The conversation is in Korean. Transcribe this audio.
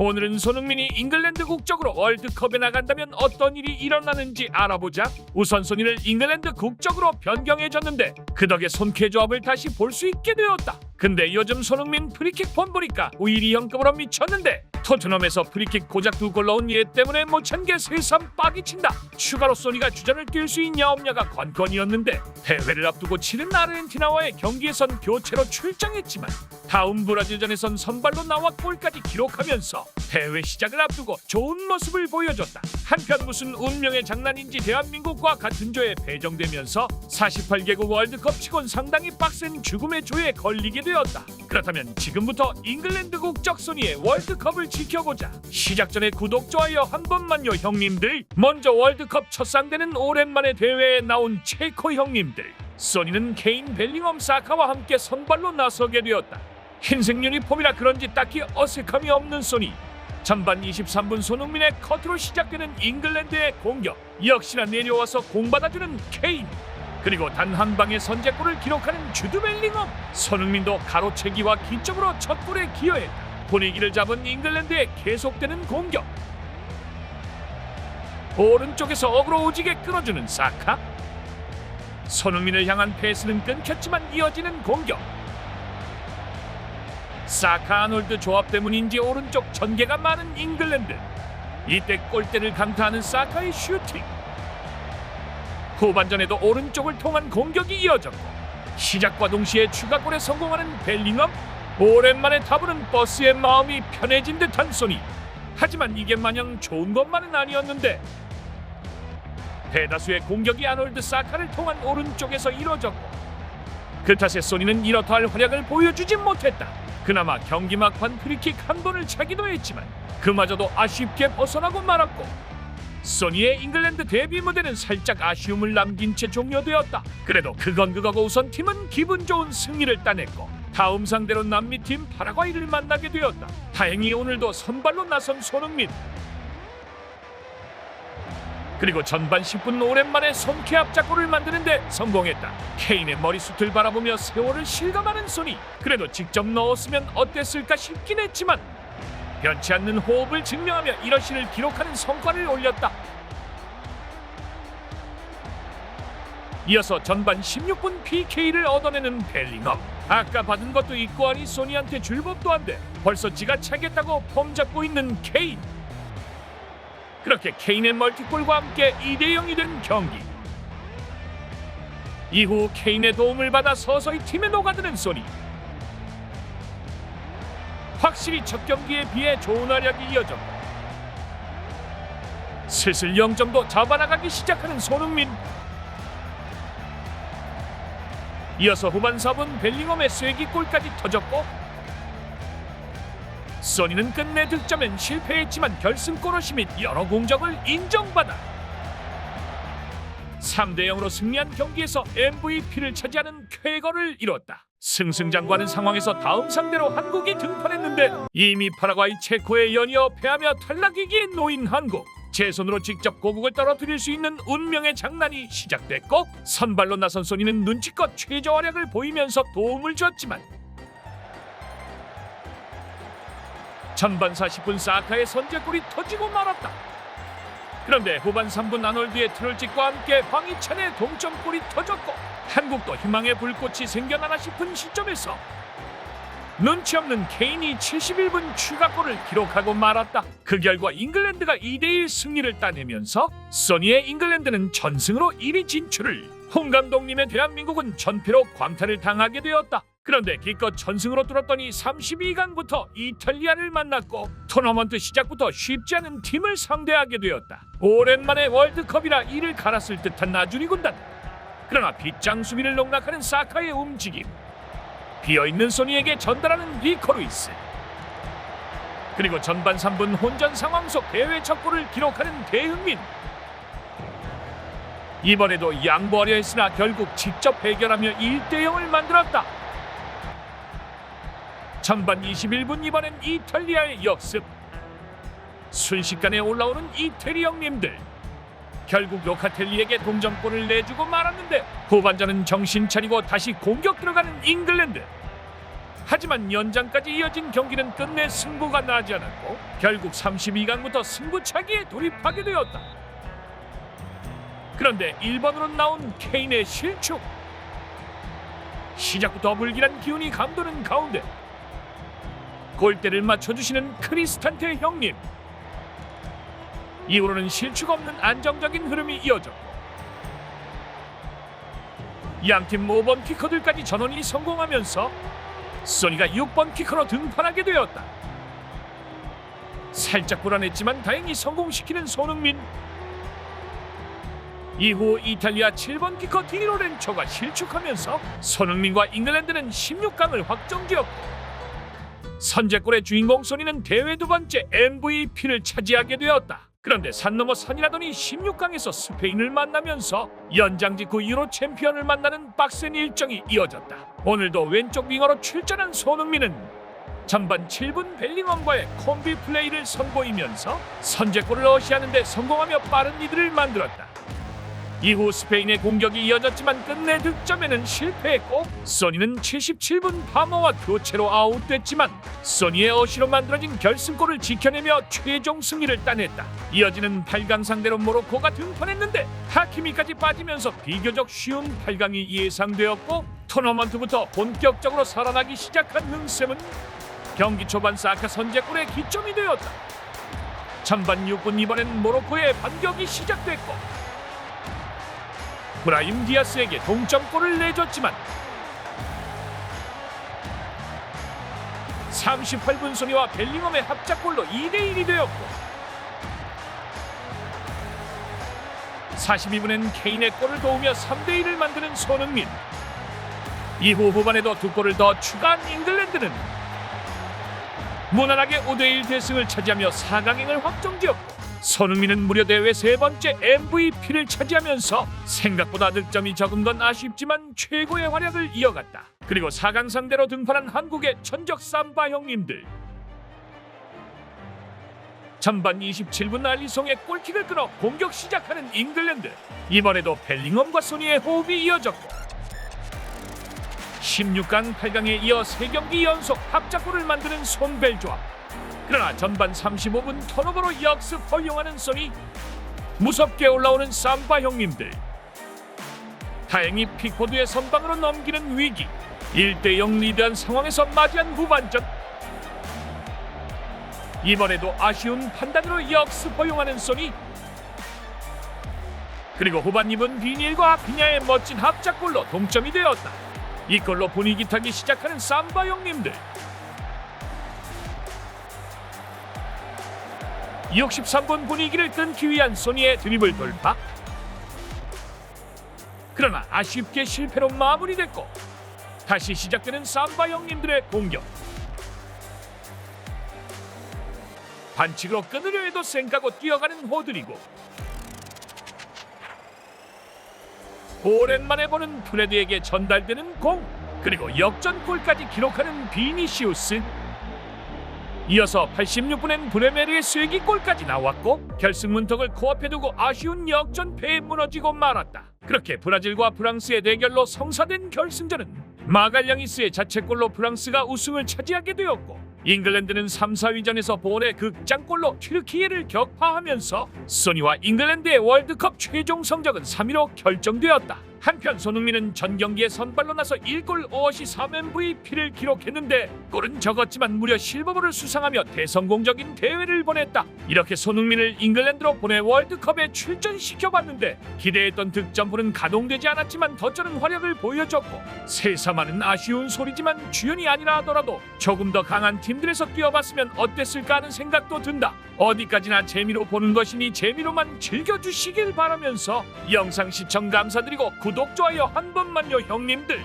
오늘은 손흥민이 잉글랜드 국적으로 월드컵에 나간다면 어떤 일이 일어나는지 알아보자. 우선 손이를 잉글랜드 국적으로 변경해줬는데 그 덕에 손쾌 조합을 다시 볼 수 있게 되었다. 근데 요즘 손흥민 프리킥 폼 보니까 우일이 형급으로 미쳤는데 토트넘에서 프리킥 고작 두 골 넣은 얘 때문에 못 찬게 새삼 빡이 친다. 추가로 소니가 주전을 뛸 수 있냐 없냐가 관건이었는데 대회를 앞두고 치른 아르헨티나와의 경기에선 교체로 출장했지만 다음 브라질전에선 선발로 나와 골까지 기록하면서 대회 시작을 앞두고 좋은 모습을 보여줬다. 한편 무슨 운명의 장난인지 대한민국과 같은 조에 배정되면서 48개국 월드컵 치곤 상당히 빡센 죽음의 조에 걸리게 되었다. 그렇다면 지금부터 잉글랜드 국적 소니의 월드컵을 지켜보자. 시작 전에 구독 좋아요 한 번만요 형님들. 먼저 월드컵 첫 상대는 오랜만에 대회에 나온 체코 형님들. 소니는 케인 벨링엄 사카와 함께 선발로 나서게 되었다. 흰색 유니폼이라 그런지 딱히 어색함이 없는 소니. 전반 23분 손흥민의 커트로 시작되는 잉글랜드의 공격. 역시나 내려와서 공 받아주는 케인. 그리고 단 한 방의 선제골을 기록하는 주드 벨링엄. 손흥민도 가로채기와 기적으로 첫 골에 기여했다. 분위기를 잡은 잉글랜드의 계속되는 공격. 오른쪽에서 어그로 오지게 끌어주는 사카. 손흥민을 향한 패스는 끊겼지만 이어지는 공격. 사카 아놀드 조합 때문인지 오른쪽 전개가 많은 잉글랜드. 이때 골대를 강타하는 사카의 슈팅. 후반전에도 오른쪽을 통한 공격이 이어졌고 시작과 동시에 추가골에 성공하는 벨링엄. 오랜만에 타보는 버스의 마음이 편해진 듯한 소니. 하지만 이게 마냥 좋은 것만은 아니었는데 대다수의 공격이 아놀드 사카를 통한 오른쪽에서 이뤄졌고 그 탓에 소니는 이렇다 할 활약을 보여주지 못했다. 그나마 경기 막판 프리킥 한 번을 차기도 했지만 그마저도 아쉽게 벗어나고 말았고 소니의 잉글랜드 데뷔 무대는 살짝 아쉬움을 남긴 채 종료되었다. 그래도 그건 그거고 우선 팀은 기분 좋은 승리를 따냈고 다음 상대로 남미 팀 파라과이를 만나게 되었다. 다행히 오늘도 선발로 나선 손흥민 그리고 전반 10분 오랜만에 손케 앞작골을 만드는데 성공했다. 케인의 머리숱을 바라보며 세월을 실감하는 소니. 그래도 직접 넣었으면 어땠을까 싶긴 했지만 변치 않는 호흡을 증명하며 이러시를 기록하는 성과를 올렸다. 이어서 전반 16분 PK를 얻어내는 벨링엄. 아까 받은 것도 있고 하니 소니한테 줄 법도 한데 벌써 지가 차겠다고 폼 잡고 있는 케인. 그렇게 케인의 멀티골과 함께 2대 0이 된 경기. 이후 케인의 도움을 받아 서서히 팀에 녹아드는 소니. 확실히 첫 경기에 비해 좋은 활약이 이어졌고 슬슬 0점도 잡아나가기 시작하는 손흥민. 이어서 후반 4분 벨링엄의 쐐기골까지 터졌고 소니는 끝내 득점엔 실패했지만 결승골 어시 및 여러 공적을 인정받아 3대 0으로 승리한 경기에서 MVP를 차지하는 쾌거를 이뤘다. 승승장구하는 상황에서 다음 상대로 한국이 등판했는데 이미 파라과이 체코에 연이어 패하며 탈락위기에 놓인 한국. 제 손으로 직접 고국을 떨어뜨릴 수 있는 운명의 장난이 시작됐고 선발로 나선 소니는 눈치껏 최저 활약을 보이면서 도움을 줬지만 전반 40분 사카의 선제골이 터지고 말았다. 그런데 후반 3분 아놀드의 트롤찍과 함께 황희찬의 동점골이 터졌고 한국도 희망의 불꽃이 생겨나나 싶은 시점에서 눈치 없는 케인이 71분 추가골을 기록하고 말았다. 그 결과 잉글랜드가 2대1 승리를 따내면서 소니의 잉글랜드는 전승으로 1위 진출을 홍 감독님의 대한민국은 전패로 광탈을 당하게 되었다. 그런데 기껏 전승으로 뚫었더니 32강부터 이탈리아를 만났고 토너먼트 시작부터 쉽지 않은 팀을 상대하게 되었다. 오랜만에 월드컵이라 이를 갈았을 듯한 나주리 군단. 그러나 빗장 수비를 농락하는 사카의 움직임. 비어있는 소니에게 전달하는 리코 루이스. 그리고 전반 3분 혼전 상황 속 대회 첫 골을 기록하는 대흥민. 이번에도 양보하려 했으나 결국 직접 해결하며 1대 0을 만들었다. 전반 21분 이번엔 이탈리아의 역습. 순식간에 올라오는 이태리 형님들. 결국 로카텔리에게 동점골을 내주고 말았는데 후반전은 정신 차리고 다시 공격 들어가는 잉글랜드. 하지만 연장까지 이어진 경기는 끝내 승부가 나지 않았고 결국 32강부터 승부차기에 돌입하게 되었다. 그런데 1번으로 나온 케인의 실축. 시작부터 불길한 기운이 감도는 가운데 골대를 맞춰주시는 크리스탄테 형님. 이후로는 실축 없는 안정적인 흐름이 이어졌고 양팀 5번 키커들까지 전원이 성공하면서 소니가 6번 키커로 등판하게 되었다. 살짝 불안했지만 다행히 성공시키는 손흥민. 이후 이탈리아 7번 키커 디니 로렌초가 실축하면서 손흥민과 잉글랜드는 16강을 확정지었고 선제골의 주인공 소니는 대회 두 번째 MVP를 차지하게 되었다. 그런데 산 넘어 산이라더니 16강에서 스페인을 만나면서 연장 직후 유로 챔피언을 만나는 빡센 일정이 이어졌다. 오늘도 왼쪽 윙어로 출전한 손흥민은 전반 7분 벨링엄과의 콤비 플레이를 선보이면서 선제골을 어시하는데 성공하며 빠른 리드를 만들었다. 이후 스페인의 공격이 이어졌지만 끝내 득점에는 실패했고 소니는 77분 파머와 교체로 아웃됐지만 소니의 어시로 만들어진 결승골을 지켜내며 최종 승리를 따냈다. 이어지는 8강 상대로 모로코가 등판했는데 하키미까지 빠지면서 비교적 쉬운 8강이 예상되었고 토너먼트부터 본격적으로 살아나기 시작한 흥sem은 경기 초반 사카 선제골의 기점이 되었다. 전반 6분 이번엔 모로코의 반격이 시작됐고 브라임 디아스에게 동점골을 내줬지만 38분 소니와 벨링엄의 합작골로 2대1이 되었고 42분엔 케인의 골을 도우며 3대1을 만드는 손흥민. 이후 후반에도 두 골을 더 추가한 잉글랜드는 무난하게 5대1 대승을 차지하며 4강행을 확정지었고 손흥민은 무려 대회 세 번째 MVP를 차지하면서 생각보다 득점이 적은 건 아쉽지만 최고의 활약을 이어갔다. 그리고 4강 상대로 등판한 한국의 천적 삼바 형님들. 전반 27분 알리송의 골킥을 끊어 공격 시작하는 잉글랜드. 이번에도 벨링엄과 소니의 호흡이 이어졌고 16강 8강에 이어 3경기 연속 합작골을 만드는 손벨 조합. 그러나 전반 35분 턴오버로 역습 허용하는 소니 무섭게 올라오는 삼바 형님들. 다행히 픽포드의 선방으로 넘기는 위기 1대0 리드한 상황에서 맞이한 후반전. 이번에도 아쉬운 판단으로 역습 허용하는 소니 그리고 후반 2분 비닐과 비냐의 멋진 합작골로 동점이 되었다. 이 골로 분위기 타기 시작하는 삼바 형님들 63분 분위기를 끊기 위한 소니의 드리블 돌파. 그러나 아쉽게 실패로 마무리됐고 다시 시작되는 삼바 형님들의 공격. 반칙으로 끊으려 해도 생각고 뛰어가는 호들이고 오랜만에 보는 프레드에게 전달되는 공 그리고 역전골까지 기록하는 비니시우스 이어서 86분엔 브레메르의 쐐기골까지 나왔고 결승 문턱을 코앞에 두고 아쉬운 역전패에 무너지고 말았다. 그렇게 브라질과 프랑스의 대결로 성사된 결승전은 마갈량이스의 자책골로 프랑스가 우승을 차지하게 되었고 잉글랜드는 3, 4위전에서 본의 극장골로 튀르키예를 격파하면서 소니와 잉글랜드의 월드컵 최종 성적은 3위로 결정되었다. 한편 손흥민은 전 경기에 선발로 나서 1골 5어시 3MVP를 기록했는데 골은 적었지만 무려 실버볼을 수상하며 대성공적인 대회를 보냈다. 이렇게 손흥민을 잉글랜드로 보내 월드컵에 출전시켜봤는데 기대했던 득점포는 가동되지 않았지만 덧저는 활약을 보여줬고 새삼하는 아쉬운 소리지만 주연이 아니라 하더라도 조금 더 강한 팀들에서 뛰어봤으면 어땠을까 하는 생각도 든다. 어디까지나 재미로 보는 것이니 재미로만 즐겨주시길 바라면서 영상 시청 감사드리고 구독, 좋아요 한 번만요 형님들